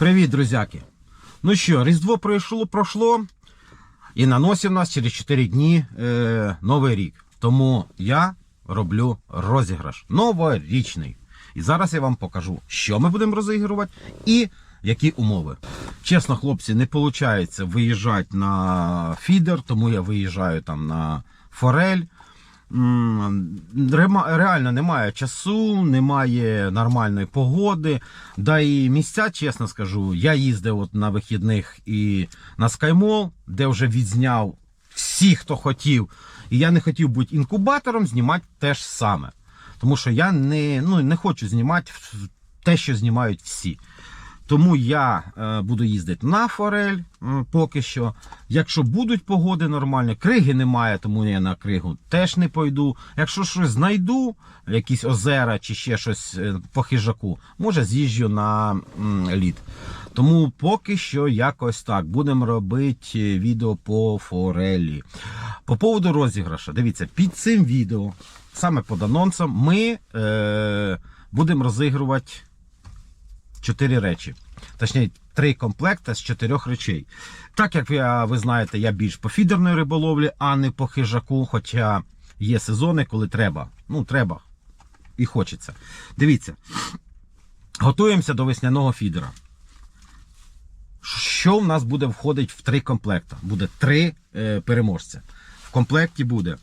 Привіт, друзяки! Ну що, Різдво пройшло, пройшло і на носі нас через 4 дні е, Новий рік. Тому я роблю розіграш новорічний. І зараз я вам покажу, що ми будемо розігрувати і які умови. Чесно, хлопці, не виходить виїжджати на фідер, тому я виїжджаю там на форель. Реально немає часу, немає нормальної погоди. Да і місця, чесно скажу, я їздив от на вихідних і на Скаймол, де вже відзняв всі, хто хотів. І я не хотів бути інкубатором, знімати те ж саме. Тому що я не, ну, не хочу знімати те, що знімають всі. Тому я е, буду їздити на форель поки що. Якщо будуть погоди нормальні, криги немає, тому я на кригу теж не пойду. Якщо щось знайду, якісь озера чи ще щось е, по хижаку, може з'їжджу на лід. Тому поки що якось так. Будемо робити е, відео по форелі. По поводу розіграшу, дивіться, під цим відео, саме під анонсом, ми е, будемо розігрувати чотири речі. Точніше, три комплекти з чотирьох речей. Так як я, ви знаєте, я більш по фідерної риболовлі, а не по хижаку. Хоча є сезони, коли треба. Ну, треба і хочеться. Дивіться, готуємося до весняного фідера. Що в нас буде входить в три комплекти? Буде три е, переможця. В комплекті буде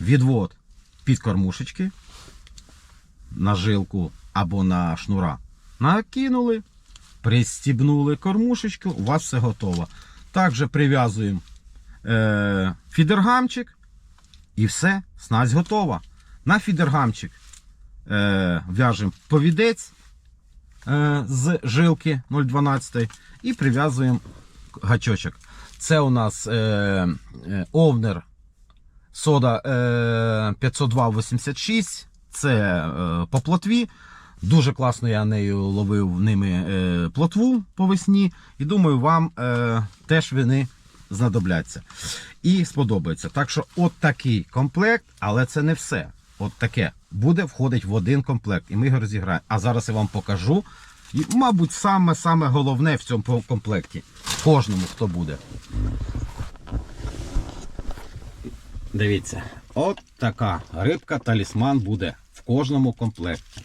відвод під кормушечки на жилку або на шнура. Накинули, пристібнули кормушечку, у вас все готово. Також прив'язуємо е, фідергамчик і все, снасть готова. На фідергамчик е, в'яжемо повідець е, з жилки 0,12 і прив'язуємо гачочок. Це у нас е, е, овнер сода е, 502,86. Це е, по плотві. Дуже класно я нею ловив ними е, плотву по весні. І думаю, вам е, теж вони знадобляться. І сподобається. Так що, от такий комплект, але це не все. От таке буде входить в один комплект, і ми його розіграємо. А зараз я вам покажу. І, мабуть, саме саме головне в цьому комплекті. Кожному, хто буде. Дивіться, от така рибка талісман буде в кожному комплекті.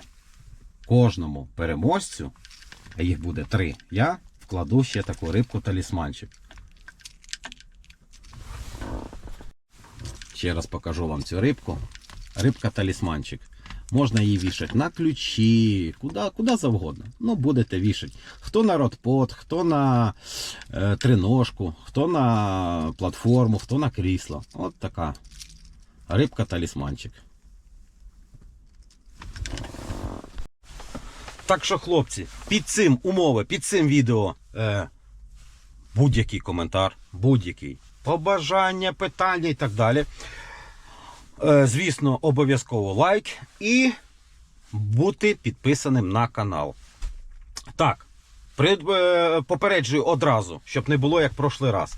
Кожному переможцю, а їх буде три, я вкладу ще таку рибку талісманчик. Ще раз покажу вам цю рибку. Рибка талісманчик. Можна її вішати на ключі, куди, куди завгодно. Ну, будете вішати. Хто на ротпот, хто на е, триножку, хто на платформу, хто на крісло. От така рибка талісманчик. Так що, хлопці, під цим умови, під цим відео е, будь-який коментар, будь-який побажання, питання і так далі. Е, звісно, обов'язково лайк і бути підписаним на канал. Так, пред- е, попереджую одразу, щоб не було як прошлий раз.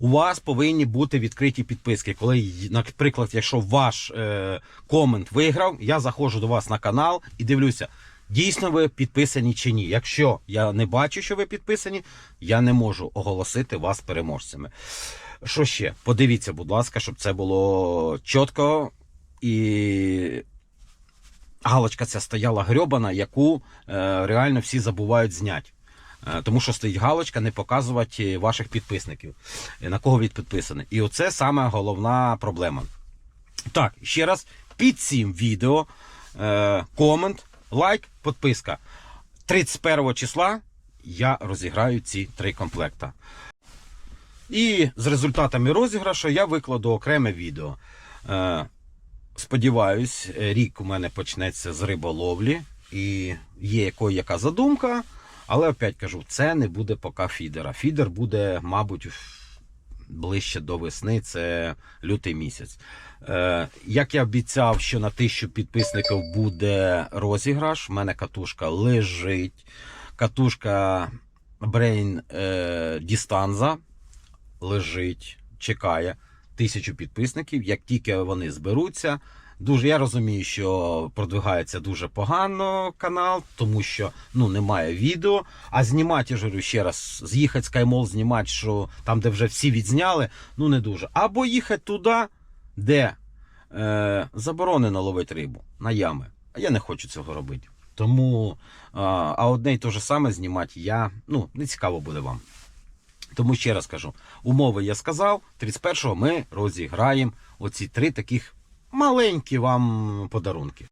У вас повинні бути відкриті підписки. Коли, наприклад, якщо ваш е, комент виграв, я заходжу до вас на канал і дивлюся, дійсно ви підписані чи ні. Якщо я не бачу, що ви підписані, я не можу оголосити вас переможцями. Що ще? Подивіться, будь ласка, щоб це було чітко і галочка ця стояла грьобана, яку е, реально всі забувають зняти. Е, Тому що стоїть галочка не показувати ваших підписників, на кого він підписаний. І оце саме головна проблема. Так, ще раз, під цим відео е, комент, лайк, підписка. 31 числа я розіграю ці три комплекта. І з результатами розіграшу я викладу окреме відео. Е, сподіваюсь, рік у мене почнеться з риболовлі, і є якої яка задумка. Але опять кажу, це не буде поки фідера. Фідер буде, мабуть, ближче до весни, це лютий місяць. Е, як я обіцяв, що на тисячу підписників буде розіграш, в мене катушка лежить. Катушка Brain е, лежить, чекає тисячу підписників. Як тільки вони зберуться, Дуже я розумію, що продвигається дуже погано канал, тому що ну немає відео. А знімати, я говорю ще раз, з'їхати з Каймол, знімати, що там, де вже всі відзняли, ну не дуже. Або їхати туди, де е, заборонено ловити рибу на ями. А я не хочу цього робити. Тому а, а одне й те ж саме знімати я ну не цікаво буде вам. Тому ще раз кажу, умови я сказав. 31-го ми розіграємо оці три таких маленькі вам подарунки.